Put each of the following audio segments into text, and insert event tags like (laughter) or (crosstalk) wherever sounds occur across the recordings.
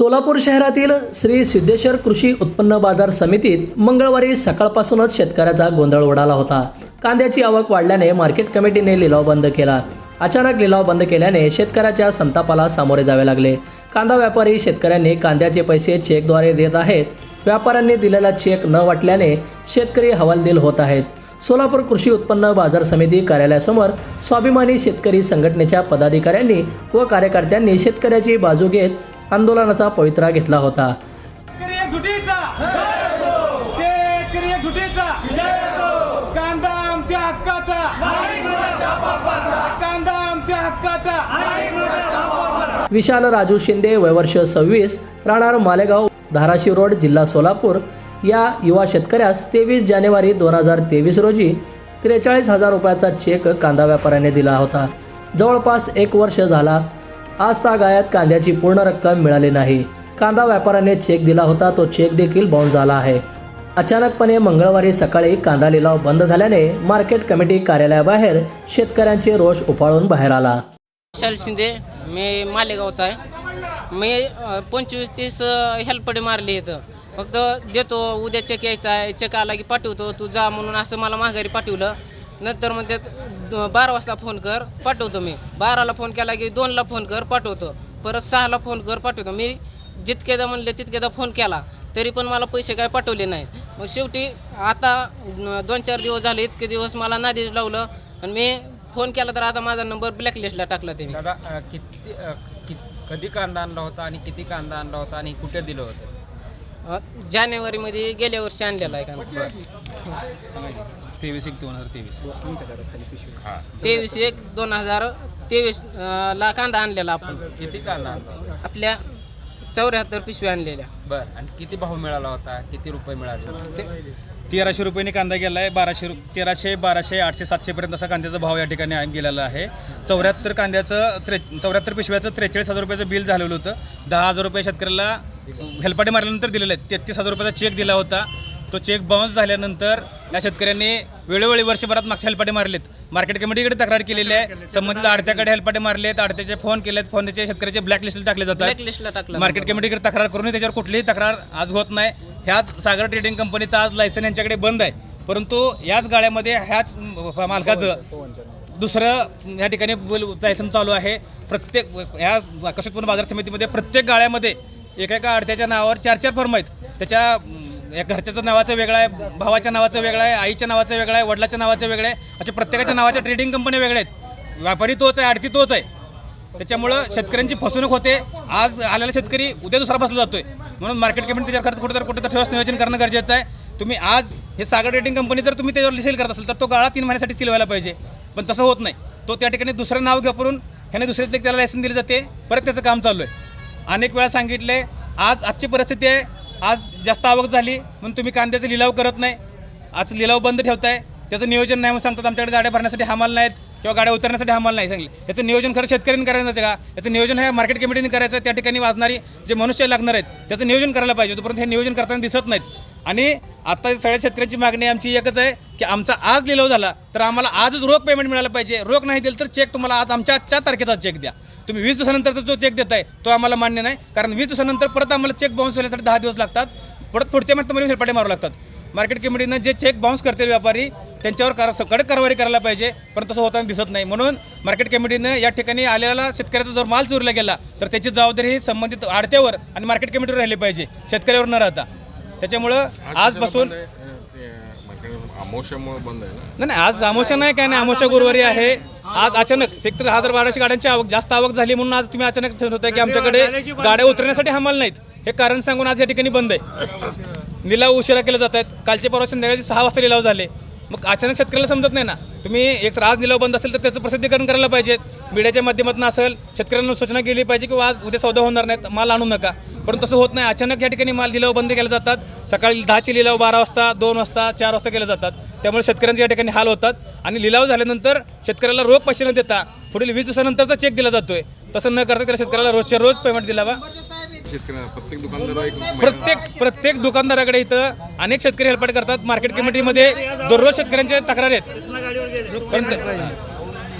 सोलापूर शहरातील श्री सिद्धेश्वर कृषी उत्पन्न बाजार समितीत मंगळवारी सकाळपासूनच शेतकऱ्याचा गोंधळ उडाला होता. कांद्याची आवक वाढल्याने मार्केट कमिटीने लिलाव बंद केला. अचानक लिलाव बंद केल्याने शेतकऱ्याच्या संतापाला सामोरे जावे लागले. कांदा व्यापारी शेतकऱ्यांनी कांद्याचे पैसे चेकद्वारे देत आहेत. व्यापाऱ्यांनी दिलेला चेक न वाटल्याने शेतकरी हवालदिल होत आहेत. सोलापूर कृषी उत्पन्न बाजार समिती कार्यालयासमोर स्वाभिमानी शेतकरी संघटनेच्या पदाधिकाऱ्यांनी व कार्यकर्त्यांनी शेतकऱ्याची बाजू घेत आंदोलनाचा पवित्रा घेतला होता. शेतकरी एकजुटीचा शेतकरी एकजुटीचा कांदा आमच्या हक्काचा. कांदा आमच्या हक्काचा. विशाल राजू शिंदे वयवर्ष सव्वीस राहणार मालेगाव धाराशिव रोड जिल्हा सोलापूर. या युवा शेतकऱ्यास तेवीस जानेवारी दोन हजार तेवीस रोजी त्रेचाळीस हजार रुपयाचा चेक कांदा व्यापाऱ्याने दिला होता. जवळपास एक वर्ष झाला. आज गायात कांद्याची पूर्ण रक्कम मिळाली नाही. कांदा व्यापाऱ्याने चेक दिला होता तो चेक देखील बाउन्स झाला आहे. अचानकपणे मंगळवारी सकाळी कांदा लिलाव बंद झाल्याने मार्केट कमिटी कार्यालयाबाहेर शेतकऱ्यांचे रोष उफाळून बाहेर आला. विशाल शिंदे मी मालेगावचा आहे. मी पंचवीस तीस हेल्पडे मारली इथं. फक्त देतो उद्या चेक यायचा आहे चेक आला की पाठवतो तू जा म्हणून असं मला माघारी पाठवलं. नंतर म्हणते द- बारा वाजता फोन कर पाठवतो मी. बाराला फोन केला की दोनला फोन कर पाठवतो. परत सहाला फोन कर पाठवतो. मी जितकेदा म्हणले तितकेदा फोन केला. तरी पण मला पैसे काय पाठवले नाही मग शेवटी आता दोन चार दिवस झाले इतके दिवस मला नादीच लावलं. आणि मी फोन केला तर आता माझा नंबर ब्लॅकलिस्टला टाकला त्यांनी. दादा किती कधी कांदा आणला होता आणि किती कांदा आणला होता आणि कुठे दिलं होतं? जानेवारीमध्ये गेल्या वर्षी आणलेला आहे का? तेवीस एक दोन हजार तेवीस. तेवीस एक दोन हजार तेवीस ला कांदा आणलेला आपण. किती कांदा? आपल्या चौऱ्याहत्तर पिशवी आणलेल्या. बरं. आणि किती भाव मिळाला होता? किती रुपये मिळाले? तेराशे रुपयांनी कांदा गेला आहे बाराशे रु तेराशे बाराशे आठशे सातशेपर्यंत असा कांद्याचा भाव या ठिकाणी आहे- गेलेला आहे. चौऱ्याहत्तर कांद्याचं त्रे चौऱ्याहत्तर पिशव्याचं त्रेचाळीस हजार रुपयाचं बिल झालेलं होतं. दहा हजार रुपये शेतकऱ्याला हेल्पाटे मारल्यानंतर दिलेलं आहे तेहतीस हजार रुपयाचा चेक दिला होता. तो चेक बाउन्स झाल्यानंतर या शेतकऱ्यांनी वेळोवेळी वर्षभरात मागच्या हेल्पाटे मारलेत. मार्केट कमिटीकडे तक्रार केलेली आहे. संबंधित आडत्याकडे हेल्पाटे मारलेत आडत्याचे फोन केलेत फोनचे शेतकऱ्याचे ब्लॅकलिस्टला टाकले जातात. मार्केट कमिटीकडे तक्रार करूनही त्याच्यावर कुठलीही तक्रार आज होत नाही. ह्याच सागर ट्रेडिंग कंपनीचं आज लायसन यांच्याकडे बंद आहे. परंतु याच गाड्यामध्ये ह्याच मालकाचं दुसरं या ठिकाणी लायसन चालू आहे. प्रत्येक ह्या उत्पन्न बाजार समितीमध्ये प्रत्येक गाळ्यामध्ये एका एका अडत्याच्या नावावर चार चार फर्म आहेत. त्याच्या या घरच्याचं नावाचं वेगळं आहे भावाच्या नावाचं वेगळं आहे आईच्या नावाचं वेगळं आहे वडिलाच्या नावाचं वेगळं आहे अशा प्रत्येकाच्या नावाच्या ट्रेडिंग कंपन्या वेगळ्या आहेत. व्यापारी तोच आहे आडती तोच आहे. त्याच्यामुळं शेतकऱ्यांची फसवणूक होते. आज आलेला शेतकरी उद्या दुसरा बसला जातोय. म्हणून मार्केट कमिटी त्याच्यावर खर्च कुठेतरी कुठेतरी ठोस नियोजन करणं गरजेचं आहे. तुम्ही आज हे सागर रेटिंग कंपनी जर तुम्ही त्याच्यावर सेल करत असेल तर तो गाळा तीन महिन्यासाठी सील व्हायला पाहिजे. पण तसं होत नाही. तो त्या ठिकाणी दुसरं नाव घेऊन ह्याने दुसऱ्या त्याला लायसन दिली जाते. परत त्याचं काम चालू आहे. अनेक वेळा सांगितले आज आजची परिस्थिती आहे आज जास्त आवक झाली म्हणून तुम्ही कांद्याचा लिलाव करत नाही. आज लिलाव बंद ठेवताय त्याचं नियोजन नाही म्हणून सांगतात आमच्याकडे गाड्या भरण्यासाठी हमाल नाहीत किंवा गाड्या उतरण्यासाठी हमाल नाही सांगले याचं नियोजन खरं शेतकऱ्यांनी करायचं का? याचं नियोजन हे मार्केट कमिटीने करायचं त्या ठिकाणी वाजणारी जे मनुष्य लागणार आहेत त्याचं नियोजन करायला पाहिजे तोपर्यंत हे नियोजन करताना दिसत नाहीत. आणि आता सगळ्या शेतकऱ्यांची मागणी आमची एकच आहे की आमचा आज लिलाव झाला तर आम्हाला आजच रोख पेमेंट मिळालं पाहिजे. रोख नाही दिलं तर चेक तुम्हाला आज आमच्या आजच्या तारखेचा चेक द्या. तुम्ही वीस दिवसानंतरचा जो चेक देत आहे तो आम्हाला मान्य नाही. कारण वीस दिवसानंतर परत आम्हाला चेक बाउन्स होण्यासाठी दहा दिवस लागतात. परत पुढच्या महिन्यात तुम्हाला हेलपाटे मारू लागतात. मार्केट कमिटीनं जे चेक बाउन्स करतील व्यापारी त्यांच्यावर कार कडक कारवाई करायला पाहिजे. पण तसं होताना दिसत नाही. म्हणून मार्केट कमिटीनं या ठिकाणी आलेला शेतकऱ्याचा जर माल चोरला गेला तर त्याची जबाबदारी ही संबंधित आडत्यावर आणि मार्केट कमिटीवर राहिली पाहिजे. शेतकऱ्यावर न राहता. त्याच्यामुळं आजपासून अमोशामुळे बंद आहे. ना? नाही नाही आज अमोशा नाही काय नाही अमोशा गुरुवारी आहे. आज अचानक सेक्टर हजार बाराशे गाड्यांची आवक जास्त आवक झाली म्हणून आज तुम्ही अचानक ठरवत होता की आमच्याकडे गाड्या उतरण्यासाठी हमाल नाहीत. हे कारण सांगून आज या ठिकाणी बंद आहे. (coughs) लिलाव उशिरा केले जात आहेत. कालचे परवा संध्याकाळी सहा वाजता लिलाव झाले. मग अचानक शेतकऱ्याला समजत नाही ना. तुम्ही एक तर आज लिलाव बंद असेल तर त्याचं प्रसिद्धीकरण करायला पाहिजेत मीडियाच्या माध्यमातून असेल शेतकऱ्यांना सूचना केली पाहिजे की आज उद्या सौदा होणार नाहीत माल आणू नका. परंतु तसं होत नाही. अचानक या ठिकाणी माल लिलाव बंद केले जातात. सकाळी दहाचे लिलाव बारा वाजता दोन वाजता चार वाजता केले जातात. त्यामुळे शेतकऱ्यांचे या ठिकाणी हाल होतात. आणि लिलाव झाल्यानंतर शेतकऱ्याला रोख पैसे न देता पुढील वीस दिवसानंतरचा चेक दिला जातोय. तसं न करता त्याला शेतकऱ्याला रोजच्या रोज पेमेंट दिलावा. प्रत्येक प्रत्येक दुकानदाराकडे इथं अनेक शेतकरी हेल्पट करतात. मार्केट कमिटीमध्ये दररोज शेतकऱ्यांच्या तक्रार आहेत.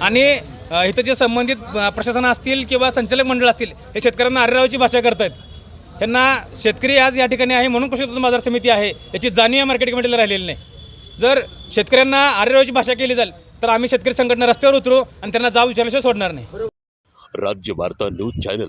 आणि इथं जे संबंधित प्रशासन असतील किंवा संचालक मंडळ असतील हे शेतकऱ्यांना आरेरावची भाषा करत आहेत त्यांना शेतकरी आज या ठिकाणी आहे म्हणून कृषी उत्पन्न बाजार समिती आहे याची जाणीव या मार्केट कमिटीला राहिलेली नाही. जर शेतकऱ्यांना आरेरावची भाषा केली जाईल तर आम्ही शेतकरी संघटना रस्त्यावर उतरू आणि त्यांना जाऊ विचारल्याशिवाय सोडणार नाही. राज्य वार्ता न्यूज चॅनल.